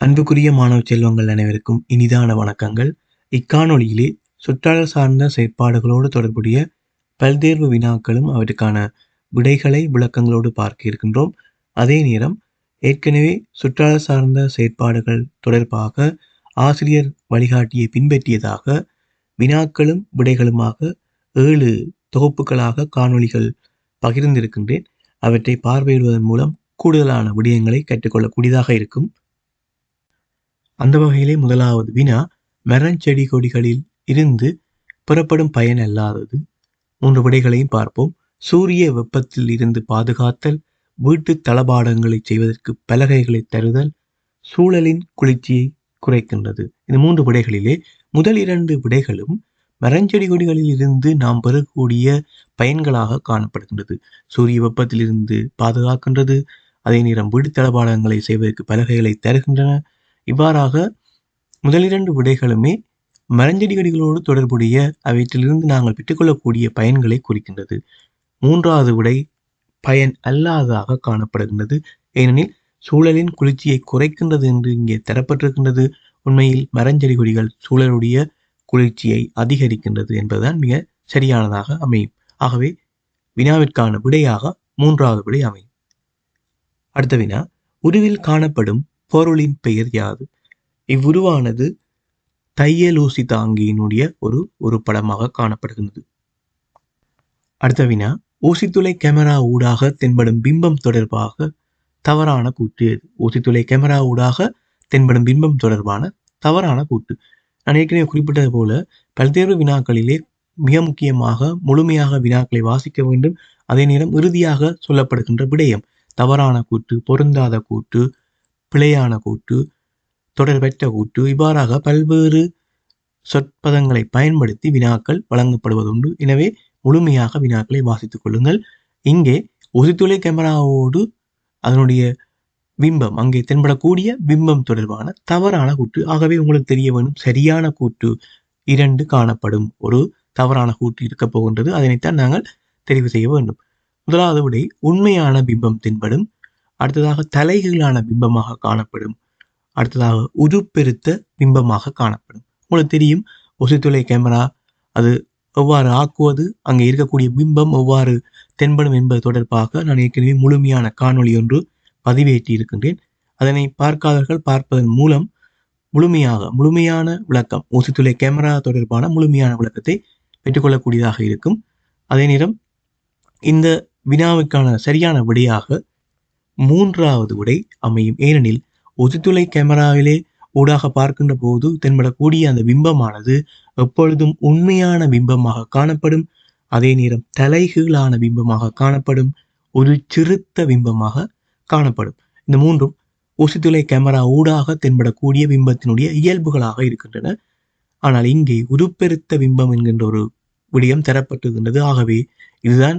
அன்புக்குரிய மாணவ செல்வங்கள் அனைவருக்கும் இனிதான வணக்கங்கள். இக்காணொளியிலே சுற்றாடல் சார்ந்த செயற்பாடுகளோடு தொடர்புடைய பல்தேர்வு வினாக்களும் அவற்றுக்கான விடைகளை விளக்கங்களோடு பார்க்க இருக்கின்றோம். அதே நேரம் ஏற்கனவே சுற்றாடல் சார்ந்த செயற்பாடுகள் தொடர்பாக ஆசிரியர் வழிகாட்டியை பின்பற்றியதாக வினாக்களும் விடைகளுமாக ஏழு தொகுப்புகளாக காணொளிகள் பகிர்ந்திருக்கின்றேன். அவற்றை பார்வையிடுவதன் மூலம் கூடுதலான விடயங்களை கற்றுக்கொள்ளக்கூடியதாக இருக்கும். அந்த வகையிலே முதலாவது வினா மரஞ்செடி கொடிகளில் இருந்து பெறப்படும் பயன் அல்லாதது. மூன்று விடைகளையும் பார்ப்போம். சூரிய வெப்பத்தில் இருந்து பாதுகாத்தல் வீட்டு தளபாடங்களை செய்வதற்கு பலகைகளை தருதல் சூழலின் குளிர்ச்சியை குறைக்கின்றது. இந்த மூன்று விடைகளிலே முதல் இரண்டு விடைகளும் மரஞ்செடி கொடிகளில் இருந்து நாம் பெறக்கூடிய பயன்களாக காணப்படுகின்றது. சூரிய வெப்பத்தில் இருந்து பாதுகாக்கின்றது அதே நேரம் வீடு தளபாடங்களை செய்வதற்கு பலகைகளை தருகின்றன இவ்வாறாக முதலிரண்டு விடைகளுமே மரஞ்செடிகளோடு தொடர்புடைய அவற்றிலிருந்து நாங்கள் பெற்றுக்கொள்ளக்கூடிய பயன்களை குறிக்கின்றது. மூன்றாவது விடை பயன் அல்லாததாக காணப்படுகின்றது. ஏனெனில் சூழலின் குளிர்ச்சியை குறைக்கின்றது என்று இங்கே தரப்பட்டிருக்கின்றது. உண்மையில் மரஞ்செடி கொடிகள் சூழலுடைய குளிர்ச்சியை அதிகரிக்கின்றது என்பதுதான் மிக சரியானதாக அமையும். ஆகவே வினாவிற்கான விடையாக மூன்றாவது விடை அமையும். அடுத்த வினா உருவில் காணப்படும் பொருளின் பெயர் யாது? இவ்வுருவானது தையலூசி தாங்கியினுடைய ஒரு ஒரு படமாக காணப்படுகின்றது. அடுத்த வினா ஊசித்துளை கேமரா ஊடாக தென்படும் பிம்பம் தொடர்பாக தவறான கூற்று எது? ஊசித்துளை கேமரா ஊடாக தென்படும் பிம்பம் தொடர்பான தவறான கூற்று நான் ஏற்கனவே குறிப்பிட்டது போல பல்தேர்வு வினாக்களிலே மிக முக்கியமாக முழுமையாக வினாக்களை வாசிக்க வேண்டும். அதே நேரம் இறுதியாக சொல்லப்படுகின்ற விடயம் தவறான கூற்று பொருந்தாத கூற்று பிழையான கூற்று தொடர்பற்ற கூற்று. இவ்வாறாக பல்வேறு சொற்பதங்களை பயன்படுத்தி வினாக்கள் வழங்கப்படுவதுண்டு. எனவே முழுமையாக வினாக்களை வாசித்துக் கொள்ளுங்கள். இங்கே ஒதுத்துளை கேமராவோடு அதனுடைய பிம்பம் அங்கே தென்படக்கூடிய பிம்பம் தொடர்பான தவறான கூற்று. ஆகவே உங்களுக்கு தெரிய வேண்டும் சரியான கூற்று இரண்டு காணப்படும். ஒரு தவறான கூற்று இருக்க போகின்றது. அதனைத்தான் நாங்கள் தெரிவு செய்ய வேண்டும். முதலாவது விடை உண்மையான பிம்பம் தென்படும். அடுத்ததாக தலைகீழான பிம்பமாக காணப்படும். அடுத்ததாக உருப்பெருத்த பிம்பமாக காணப்படும். உங்களுக்கு தெரியும் ஒசித்துளை கேமரா அது எவ்வாறு ஆக்குவது அங்கே இருக்கக்கூடிய பிம்பம் எவ்வாறு தென்படும் என்பது தொடர்பாக நான் ஏற்கனவே முழுமையான காணொளி ஒன்று பதிவேற்றி இருக்கின்றேன். அதனை பார்க்காதவர்கள் பார்ப்பதன் மூலம் முழுமையாக முழுமையான விளக்கம் ஊசித்துளை கேமரா தொடர்பான முழுமையான விளக்கத்தை பெற்றுக்கொள்ளக்கூடியதாக இருக்கும். அதே நேரம் இந்த வினாவுக்கான சரியான விடையாக மூன்றாவது உடை அமையும். ஏனெனில் ஒசித்துளை கேமராவிலே ஊடாக பார்க்கின்ற போது தென்படக்கூடிய அந்த பிம்பமானது எப்பொழுதும் உண்மையான பிம்பமாக காணப்படும். அதே நேரம் தலைகீழான பிம்பமாக காணப்படும். ஒரு சிறுத்த பிம்பமாக காணப்படும். இந்த மூன்றும் ஒசுத்துளை கேமரா ஊடாக தென்படக்கூடிய பிம்பத்தினுடைய இயல்புகளாக இருக்கின்றன. ஆனால் இங்கே உருப்பெருத்த பிம்பம் என்கின்ற ஒரு விடயம் தரப்பட்டிருக்கின்றது. ஆகவே இதுதான்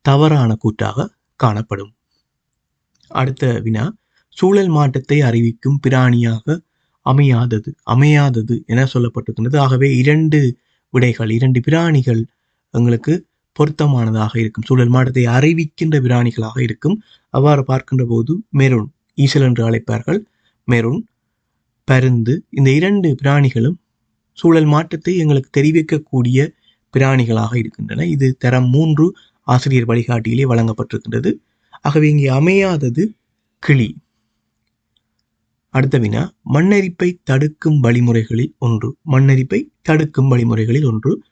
தவறான கூற்றாக காணப்படும். அடுத்த வினா சூழல் மாற்றத்தை அறிவிக்கும் பிராணியாக அமையாதது அமையாதது என சொல்லப்பட்டிருக்கின்றது. ஆகவே இரண்டு விடைகள் இரண்டு பிராணிகள் எங்களுக்கு பொருத்தமானதாக இருக்கும். சூழல் மாற்றத்தை அறிவிக்கின்ற பிராணிகளாக இருக்கும். அவ்வாறு பார்க்கின்ற போது மெருன் ஈசல் என்று அழைப்பார்கள். மெருன் பருந்து இந்த இரண்டு பிராணிகளும் சூழல் மாற்றத்தை எங்களுக்கு தெரிவிக்கக்கூடிய பிராணிகளாக இருக்கின்றன. இது தரம் மூன்று ஆசிரியர் வழிகாட்டியிலே வழங்கப்பட்டிருக்கின்றது. ஆகவே இங்கே அமையாதது கிளி. அடுத்த வினா மண்ணரிப்பை தடுக்கும் வழிமுறைகளில் ஒன்று. மண்ணரிப்பை தடுக்கும் வழிமுறைகளில் ஒன்று.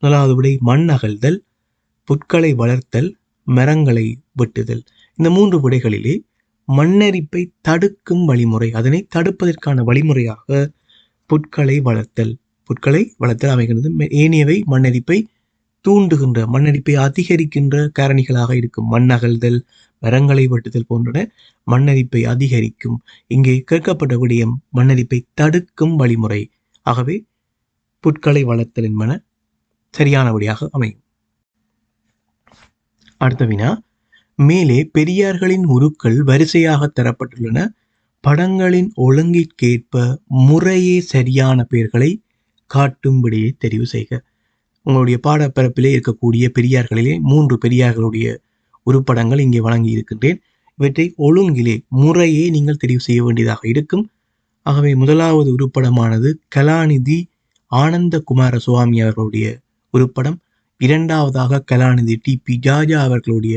முதலாவது விடை மண் அகழ்தல் புற்களை வளர்த்தல் மரங்களை வெட்டுதல். இந்த மூன்று விடைகளிலே மண்ணரிப்பை தடுக்கும் வழிமுறை அதனை தடுப்பதற்கான வழிமுறையாக புட்களை வளர்த்தல். புட்களை வளர்த்தல் அமைகின்றது. ஏனையவை மண்ணரிப்பை தூண்டுகின்ற மண்ணரிப்பை அதிகரிக்கின்ற காரணிகளாக இருக்கும். மண் அகழ்தல் மரங்களை வெட்டுதல் போன்றன மண்ணரிப்பை அதிகரிக்கும். இங்கே கேட்கப்பட்ட விடயம் மண்ணரிப்பை தடுக்கும் வழிமுறை. ஆகவே புட்களை வளர்த்தல் என்பன சரியான வழியாக அமையும். அடுத்த வினா. மேலே பெரியார்களின் உருக்கள் வரிசையாக தரப்பட்டுள்ளன. படங்களின் ஒழுங்கிற்கேற்ப முறையே சரியான பெயர்களை காட்டும்படியே தெரிவு செய்க. உங்களுடைய பாடப்பரப்பிலே இருக்கக்கூடிய பெரியார்களிலே மூன்று பெரியார்களுடைய உருப்படங்கள் இங்கே வழங்கி இருக்கின்றேன். இவற்றை ஒழுங்கிலே முறையே நீங்கள் தெரிவு செய்ய வேண்டியதாக இருக்கும். ஆகவே முதலாவது உருப்படமானது கலாநிதி ஆனந்த குமார சுவாமி அவர்களுடைய உருப்படம் இரண்டாவதாக கலாநிதி டி பி ஜாஜா அவர்களுடைய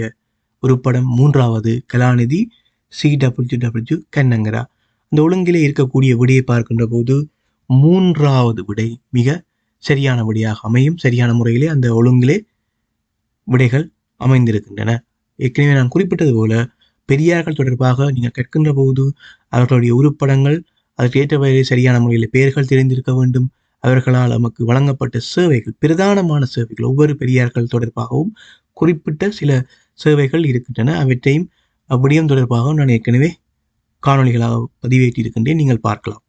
உருப்படம் மூன்றாவது கலாநிதி சி டபிள்யூ டபிள்யூ கண்ணங்கரா. இந்த ஒழுங்கிலே இருக்கக்கூடிய விடையை பார்க்கின்ற போது மூன்றாவது விடை மிக சரியான விடையாக அமையும். சரியான முறையிலே அந்த ஒழுங்கிலே விடைகள் அமைந்திருக்கின்றன. ஏற்கனவே நான் குறிப்பிட்டது போல பெரியார்கள் தொடர்பாக நீங்கள் கற்கின்ற போது அவர்களுடைய உருப்படங்கள் அதற்கு ஏற்ற சரியான முறையில் பெயர்கள் தெரிந்திருக்க வேண்டும். அவர்களால் நமக்கு வழங்கப்பட்ட சேவைகள் பிரதானமான சேவைகள் ஒவ்வொரு பெரியார்கள் தொடர்பாகவும் குறிப்பிட்ட சில சேவைகள் இருக்கின்றன. அவற்றையும் அப்படியும் தொடர்பாகவும் நான் ஏற்கனவே காணொளிகளாக பதிவேற்றியிருக்கின்றேன். நீங்கள் பார்க்கலாம்.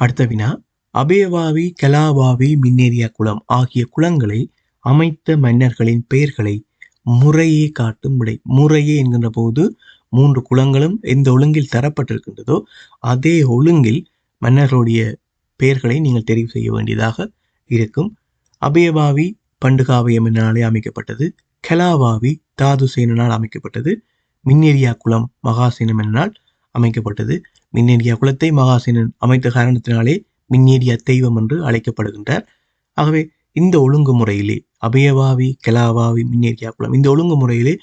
அடுத்த வினா. அபயவாவி கலாவாவி மின்னேரியா குளம் ஆகிய குளங்களை அமைத்த மன்னர்களின் பெயர்களை முறையே காட்டும் விடை. முறையே என்கின்ற போது மூன்று குலங்களும் எந்த ஒழுங்கில் தரப்பட்டிருக்கின்றதோ அதே ஒழுங்கில் மன்னர்களுடைய பெயர்களை நீங்கள் தெரிவு செய்ய வேண்டியதாக இருக்கும். அபயபாவி பண்டுகாவயம் என்னாலே அமைக்கப்பட்டது. கலாவாவி தாதுசேனால் அமைக்கப்பட்டது. மின்னேரியா குளம் மகாசேனம் என்னால் அமைக்கப்பட்டது. மின்னேரியா குலத்தை மகாசேனன் அமைத்த காரணத்தினாலே மின்னேரியா தெய்வம் என்று அழைக்கப்படுகின்றார். ஆகவே இந்த ஒழுங்குமுறையிலே அபயவாவி கலாவாவி மின்னேரியா குளம் இந்த ஒழுங்குமுறையிலே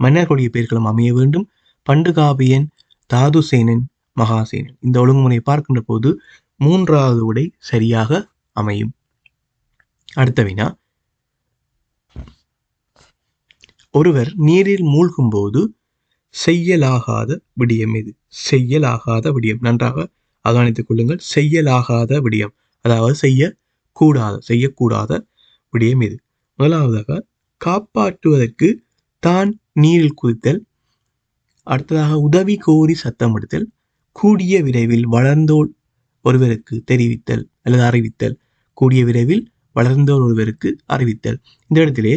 மன்னர்களுடைய பெயர்களும் அமைய வேண்டும். பண்டுகாவியன் தாதுசேனன் மகாசேனன். இந்த ஒழுங்குமுறையை பார்க்கின்ற போது மூன்றாவது உடை சரியாக அமையும். அடுத்த வினா. ஒருவர் நீரில் மூழ்கும் போது செய்யலாகாத விடியம் இது செய்யலாகாத விடியம். நன்றாக அவதானித்துக் கொள்ளுங்கள். செய்யலாகாத விடியம். அதாவது செய்ய கூடாத செய்யக்கூடாத விடயம் இது. முதலாவதாக காப்பாற்றுவதற்கு தான் நீரில் குதித்தல். அடுத்ததாக உதவி கோரி சத்தமிடுதல் கூடிய விரைவில் வளர்ந்தோல் ஒருவருக்கு தெரிவித்தல் அல்லது அறிவித்தல். கூடிய விரைவில் வளர்ந்தோர் ஒருவருக்கு அறிவித்தல். இந்த இடத்திலே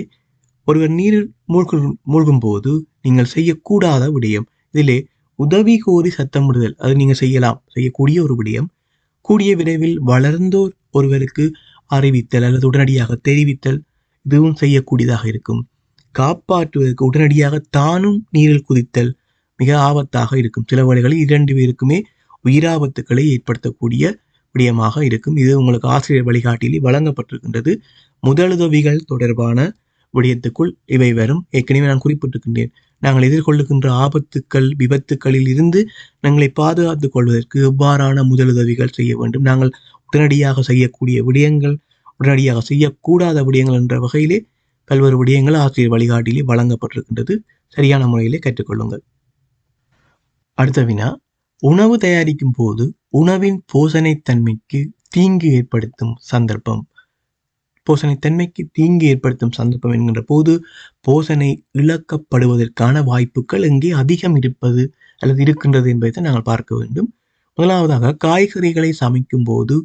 ஒருவர் நீரில் மூழ்கும் மூழ்கும் போது நீங்கள் செய்யக்கூடாத விடயம். இதிலே உதவி கோரி சத்தமிடுதல் அது நீங்கள் செய்யலாம். செய்யக்கூடிய ஒரு விடயம். கூடிய விரைவில் வளர்ந்தோர் ஒருவருக்கு அறிவித்தல் அல்லது உடனடியாக தெரிவித்தல் இதுவும் செய்யக்கூடியதாக இருக்கும். காப்பாற்றுவதற்கு உடனடியாக தானும் நீரில் குதித்தல் மிக ஆபத்தாக இருக்கும். சில வேளைகளில் இரண்டு பேருக்குமே உயிராபத்துக்களை ஏற்படுத்தக்கூடிய விடயமாக இருக்கும். இது உங்களுக்கு ஆசிரியர் வழிகாட்டியில் வழங்கப்பட்டிருக்கின்றது. முதலுதவிகள் தொடர்பான விடயத்துக்குள் இவை வரும். ஏற்கனவே நான் குறிப்பிட்டிருக்கின்றேன். நாங்கள் எதிர்கொள்ளுகின்ற ஆபத்துக்கள் விபத்துக்களில் இருந்து நாங்களை பாதுகாத்துக் கொள்வதற்கு எவ்வாறான முதலுதவிகள் செய்ய வேண்டும்? நாங்கள் உடனடியாக செய்யக்கூடிய விடயங்கள் உடனடியாக செய்யக்கூடாத விடயங்கள் என்ற வகையிலே பல்வேறு விடயங்கள் ஆசிரியர் வழிகாட்டிலே வழங்கப்பட்டிருக்கின்றது. சரியான முறையிலே கற்றுக்கொள்ளுங்கள். அடுத்த வினா உணவு தயாரிக்கும் போது உணவின் போசனைத்தன்மைக்கு தீங்கு ஏற்படுத்தும் சந்தர்ப்பம். போசனைத்தன்மைக்கு தீங்கு ஏற்படுத்தும் சந்தர்ப்பம் என்கின்ற போது போசனை இழக்கப்படுவதற்கான வாய்ப்புகள் எங்கே அதிகம் இருப்பது அல்லது இருக்கின்றது என்பதை நாங்கள் பார்க்க வேண்டும். முதலாவதாக காய்கறிகளை சமைக்கும் போது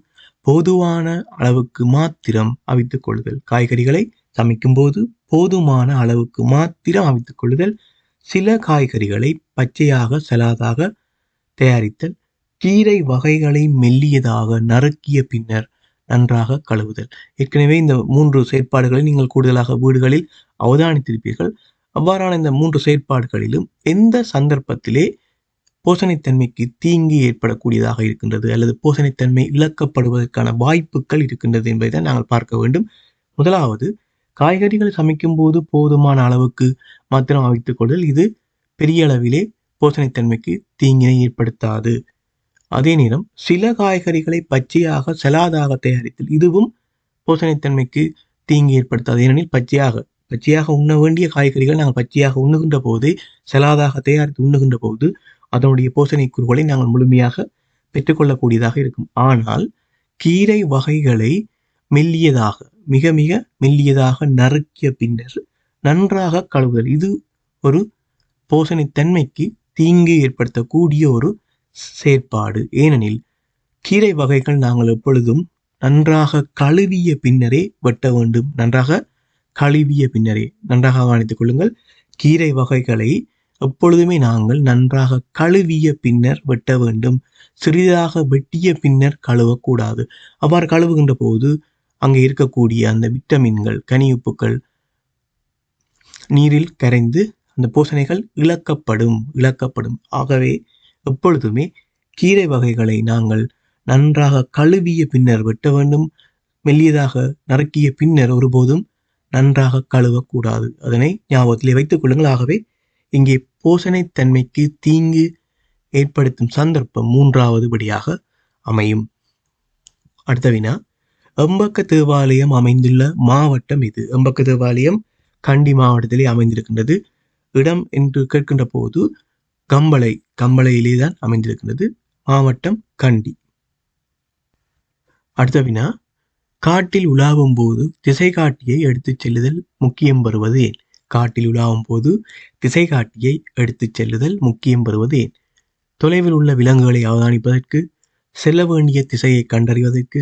போதுவான அளவுக்கு மாத்திரம் அவித்துக் கொள்ளுதல். காய்கறிகளை சமைக்கும் போது போதுமான அளவுக்கு மாத்திரம் அவித்துக் கொள்ளுதல். சில காய்கறிகளை பச்சையாக சலாதாக தயாரித்தல். கீரை வகைகளை மெல்லியதாக நறுக்கிய பின்னர் நன்றாக கழுவுதல். ஏற்கனவே இந்த மூன்று செயற்பாடுகளை நீங்கள் கூடுதலாக வீடுகளில் அவதானித்திருப்பீர்கள். அவ்வாறான இந்த மூன்று செயற்பாடுகளிலும் எந்த சந்தர்ப்பத்திலே போசணைத்தன்மைக்கு தீங்கு ஏற்படக்கூடியதாக இருக்கின்றது அல்லது பூசணித்தன்மை இழக்கப்படுவதற்கான வாய்ப்புகள் இருக்கின்றது என்பதை நாங்கள் பார்க்க வேண்டும். முதலாவது காய்கறிகள் சமைக்கும் போது போதுமான அளவுக்கு மாத்திரம் அவித்துக் கொள்ளல் இது பெரிய அளவிலே போசணைத்தன்மைக்கு தீங்கினை ஏற்படுத்தாது. அதே நேரம் சில காய்கறிகளை பச்சையாக செலாதாக தயாரித்தல். இதுவும் போசணைத்தன்மைக்கு தீங்கு ஏற்படுத்தாது. ஏனெனில் பச்சையாக பச்சையாக உண்ண வேண்டிய காய்கறிகள் நாங்கள் பச்சையாக உண்ணுகின்ற போது செலாதாக தயாரித்து உண்ணுகின்ற போது அதனுடைய போசனை கூறுகளை நாங்கள் முழுமையாக பெற்றுக்கொள்ளக்கூடியதாக இருக்கும். ஆனால் கீரை வகைகளை மெல்லியதாக மிக மிக மெல்லியதாக நறுக்கிய பின்னர் நன்றாக கழுவுதல். இது ஒரு போசணைத்தன்மைக்கு தீங்கு ஏற்படுத்தக்கூடிய ஒரு செயற்பாடு. ஏனெனில் கீரை வகைகள் நாங்கள் எப்பொழுதும் நன்றாக கழுவிய பின்னரே வெட்ட வேண்டும். நன்றாக கழுவிய பின்னரே. நன்றாக கவனித்துக் கொள்ளுங்கள். கீரை வகைகளை எப்பொழுதுமே நாங்கள் நன்றாக கழுவிய பின்னர் வெட்ட வேண்டும். சிறிதாக வெட்டிய பின்னர் கழுவக்கூடாது. அவ்வாறு கழுவுகின்ற போது அங்கே இருக்கக்கூடிய அந்த விட்டமின்கள் கனியுப்புக்கள் நீரில் கரைந்து அந்த பூசணைகள் இழக்கப்படும் இழக்கப்படும். ஆகவே எப்பொழுதுமே கீரை வகைகளை நாங்கள் நன்றாக கழுவிய பின்னர் வெட்ட வேண்டும். மெல்லியதாக நறுக்கிய பின்னர் ஒருபோதும் நன்றாக கழுவக்கூடாது. அதனை ஞாபகத்திலே வைத்துக் கொள்ளுங்கள். ஆகவே இங்கே போசணைத்தன்மைக்கு தீங்கு ஏற்படுத்தும் சந்தர்ப்பம் மூன்றாவது படியாக அமையும். அடுத்த வினா. எம்பக்க தேவாலயம் அமைந்துள்ள மாவட்டம் இது. எம்பக்க தேவாலயம் கண்டி மாவட்டத்திலே அமைந்திருக்கின்றது. இடம் என்று கேட்கின்ற போது கம்பளை கம்பளையிலே தான் அமைந்திருக்கின்றது. மாவட்டம் கண்டி. அடுத்த வினா. காட்டில் உலாவும் போது திசை காட்டியை எடுத்துச் செல்லுதல் முக்கியம் வருவது ஏன்? காட்டில் உலாவும் போது திசை காட்டியை எடுத்துச் செல்லுதல் முக்கியம் பெறுவது ஏன் தொலைவில் உள்ள விலங்குகளை அவதானிப்பதற்கு செல்ல வேண்டிய திசையை கண்டறிவதற்கு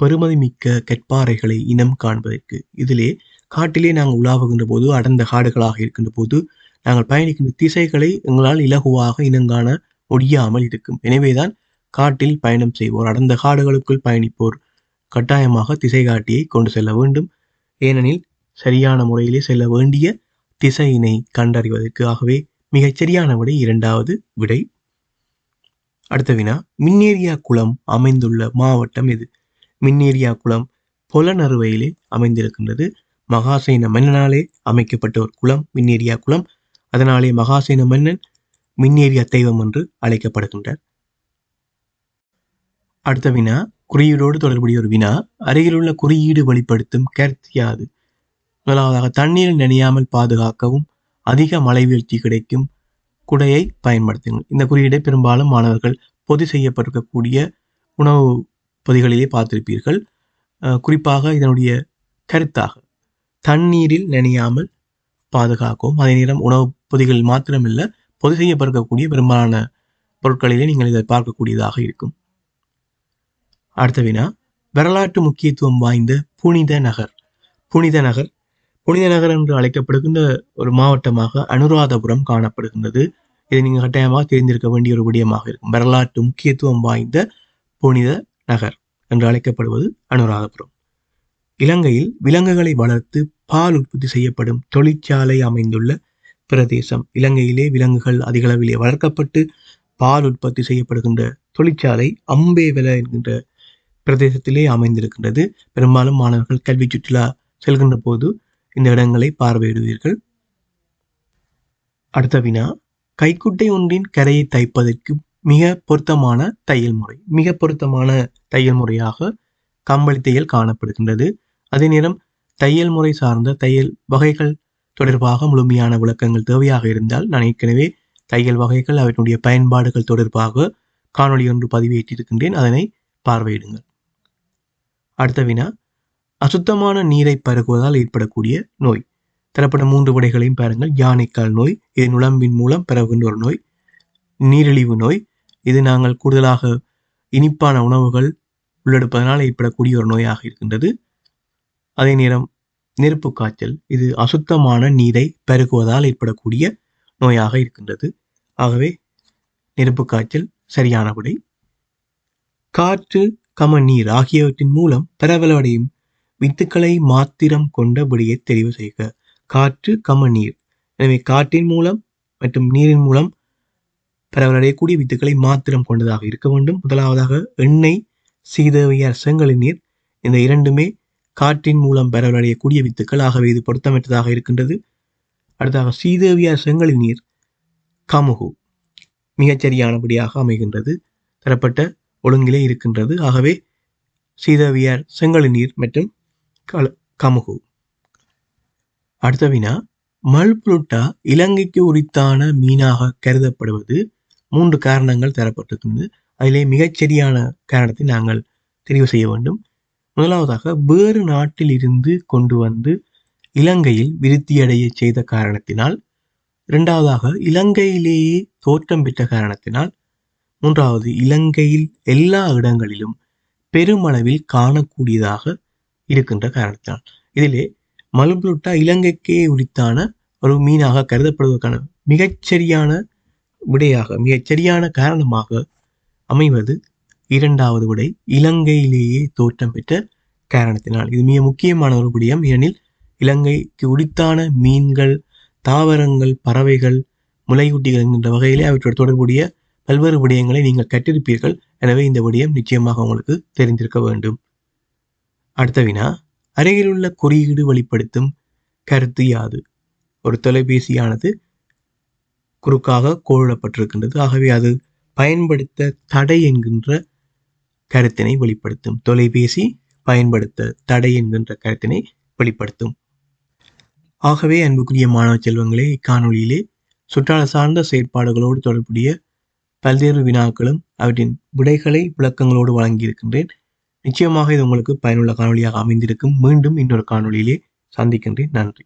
பெருமதி மிக்க கற்பாறைகளை இனம் காண்பதற்கு. இதிலே காட்டிலே நாங்கள் உலாவுகின்ற போது அடர்ந்த காடுகளாக இருக்கின்ற போது நாங்கள் பயணிக்கின்ற திசைகளை எங்களால் இலகுவாக இனங்காண முடியாமல் இருக்கும். எனவேதான் காட்டில் பயணம் செய்வோர் அடர்ந்த காடுகளுக்குள் பயணிப்போர் கட்டாயமாக திசை காட்டியை கொண்டு செல்ல வேண்டும். ஏனெனில் சரியான முறையிலே செல்ல வேண்டிய திசையினை கண்டறிவதற்கு ஆகவே மிகச் சரியான விடை இரண்டாவது விடை. அடுத்த வினா மின்னேரியா குளம் அமைந்துள்ள மாவட்டம் எது? மின்னேரியா குளம் பொலனறுவையிலே அமைந்திருக்கின்றது. மகாசேன மன்னனாலே அமைக்கப்பட்ட ஒரு குளம் மின்னேரியா குளம். அதனாலே மகாசேன மன்னன் மின்னேரியா தெய்வம் என்று அழைக்கப்படுகின்றார். அடுத்த வினா குறியீடோடு தொடர்புடைய ஒரு வினா அருகிலுள்ள குறியீடு வெளிப்படுத்தும் கருத்தியாது முதலாவதாக தண்ணீரில் நனையாமல் பாதுகாக்கவும் அதிக மழை வீழ்ச்சி கிடைக்கும் குடையை பயன்படுத்துங்கள். இந்த குறியீடை பெரும்பாலும் மாணவர்கள் பொது செய்யப்பட்டிருக்கக்கூடிய உணவு பொதிகளிலே பார்த்திருப்பீர்கள். குறிப்பாக இதனுடைய கருத்தாக தண்ணீரில் நனையாமல் பாதுகாக்கவும். அதே நேரம் உணவு பொதிகளில் மாத்திரமில்லை பொது செய்யப்பட்டிருக்கக்கூடிய பெரும்பாலான பொருட்களிலே நீங்கள் இதை பார்க்கக்கூடியதாக இருக்கும். அடுத்த வினா வரலாற்று முக்கியத்துவம் வாய்ந்த புனித நகர். புனித நகர் புனித நகர் என்று அழைக்கப்படுகின்ற ஒரு மாவட்டமாக அனுராதபுரம் காணப்படுகின்றது. இதை நீங்கள் கட்டாயமாக தெரிந்திருக்க வேண்டிய ஒரு விடயமாக இருக்கும். வரலாற்று முக்கியத்துவம் வாய்ந்த புனித நகர் என்று அழைக்கப்படுவது அனுராதபுரம். இலங்கையில் விலங்குகளை வளர்த்து பால் உற்பத்தி செய்யப்படும் தொழிற்சாலை அமைந்துள்ள பிரதேசம். இலங்கையிலே விலங்குகள் அதிகளவிலே வளர்க்கப்பட்டு பால் உற்பத்தி செய்யப்படுகின்ற தொழிற்சாலை அம்பேவல என்கின்ற பிரதேசத்திலே அமைந்திருக்கின்றது. பெரும்பாலும் மாணவர்கள் கல்வி சுற்றுலா செல்கின்ற போது இந்த இடங்களை பார்வையிடுவீர்கள். அடுத்த வினா கைக்குட்டை ஒன்றின் கரையை தைப்பதற்கு மிக பொருத்தமான தையல் முறை. மிக பொருத்தமான தையல் முறையாக கம்பளி தையல் காணப்படுகின்றது. அதே நேரம் தையல் முறை சார்ந்த தையல் வகைகள் தொடர்பாக முழுமையான விளக்கங்கள் தேவையாக இருந்தால் நான் ஏற்கனவே தையல் வகைகள் அவற்றினுடைய பயன்பாடுகள் தொடர்பாக காணொளி ஒன்று பதிவேற்றிருக்கின்றேன். அதனை பார்வையிடுங்கள். அடுத்த வினா அசுத்தமான நீரை பருகுவதால் ஏற்படக்கூடிய நோய். தரப்பட்ட மூன்று விடைகளையும் பாருங்கள். யானைக்கால் நோய் இது நுழம்பின் மூலம் பரவுகின்ற ஒரு நோய். நீரிழிவு நோய் இது நாங்கள் கூடுதலாக இனிப்பான உணவுகள் உள்ளெடுப்பதனால் ஏற்படக்கூடிய ஒரு நோயாக இருக்கின்றது. அதே நேரம் நெருப்பு காய்ச்சல் இது அசுத்தமான நீரை பெருகுவதால் ஏற்படக்கூடிய நோயாக இருக்கின்றது. ஆகவே நெருப்பு காய்ச்சல் சரியான விடை. காற்று கம நீர் ஆகியவற்றின் மூலம் பரவலடையும் வித்துக்களை மாத்திரம் கொண்டபடியே தெரிவு செய்க. காற்று கம நீர். எனவே காற்றின் மூலம் மற்றும் நீரின் மூலம் பரவலடையக்கூடிய வித்துக்களை மாத்திரம் கொண்டதாக இருக்க வேண்டும். முதலாவதாக எண்ணெய் சீதவியார் செங்கல் நீர். இந்த இரண்டுமே காற்றின் மூலம் பரவலடையக்கூடிய வித்துக்கள். ஆகவே இது பொருத்தமற்றதாக இருக்கின்றது. அடுத்தாக சீதேவியார் செங்கல் நீர் கமுகு. மிகச்சரியானபடியாக அமைகின்றது. தரப்பட்ட ஒழுங்கிலே இருக்கின்றது. ஆகவே சீதவியார் செங்கல் நீர் மற்றும் கல கமுகு. அடுத்த வினா மல்புளுட்டா இலங்கைக்கு உரித்தான மீனாக கருதப்படுவது மூன்று காரணங்கள் தரப்பட்டிருக்கிறது அதிலே மிகச்சரியான காரணத்தை நாங்கள் தெரிவு செய்ய வேண்டும். முதலாவதாக வேறு நாட்டில் இருந்து கொண்டு வந்து இலங்கையில் விருத்தியடைய செய்த காரணத்தினால் இரண்டாவதாக இலங்கையிலேயே தோற்றம் பெற்ற காரணத்தினால் மூன்றாவது இலங்கையில் எல்லா இடங்களிலும் பெருமளவில் காணக்கூடியதாக இருக்கின்ற காரணத்தினால். இதிலே மலுப்ளுட்டா இலங்கைக்கே உரித்தான ஒரு மீனாக கருதப்படுவதற்கான மிகச்சரியான விடையாக மிகச்சரியான காரணமாக அமைவது இரண்டாவது விடை இலங்கையிலேயே தோற்றம் பெற்ற காரணத்தினால். இது மிக முக்கியமான ஒரு விடயம். ஏனெனில் இலங்கைக்கு உரித்தான மீன்கள் தாவரங்கள் பறவைகள் முளைகுட்டிகள் என்கின்ற வகையிலே அவற்றோடு தொடர்புடைய பல்வேறு விடயங்களை நீங்கள் கற்றிருப்பீர்கள். எனவே இந்த விடயம் நிச்சயமாக உங்களுக்கு தெரிந்திருக்க வேண்டும். அடுத்த வினா அருகிலுள்ள குறியீடு வெளிப்படுத்தும் கருத்து யாது? ஒரு தொலைபேசியானது குறுக்காக கோழப்பட்டிருக்கின்றது. ஆகவே அது பயன்படுத்த தடை என்கின்ற கருத்தினை வெளிப்படுத்தும். தொலைபேசி பயன்படுத்த தடை என்கின்ற கருத்தினை வெளிப்படுத்தும். ஆகவே அன்புக்குரிய மாணவ செல்வங்களே இக்காணொலியிலே சுற்றால சார்ந்த செயற்பாடுகளோடு தொடர்புடைய பல்வேறு வினாக்களும் அவற்றின் விடைகளை விளக்கங்களோடு வழங்கியிருக்கின்றேன். நிச்சயமாக இது உங்களுக்கு பயனுள்ள காணொலியாக அமைந்திருக்கும். மீண்டும் இன்னொரு காணொலியிலே சந்திக்கின்றேன். நன்றி.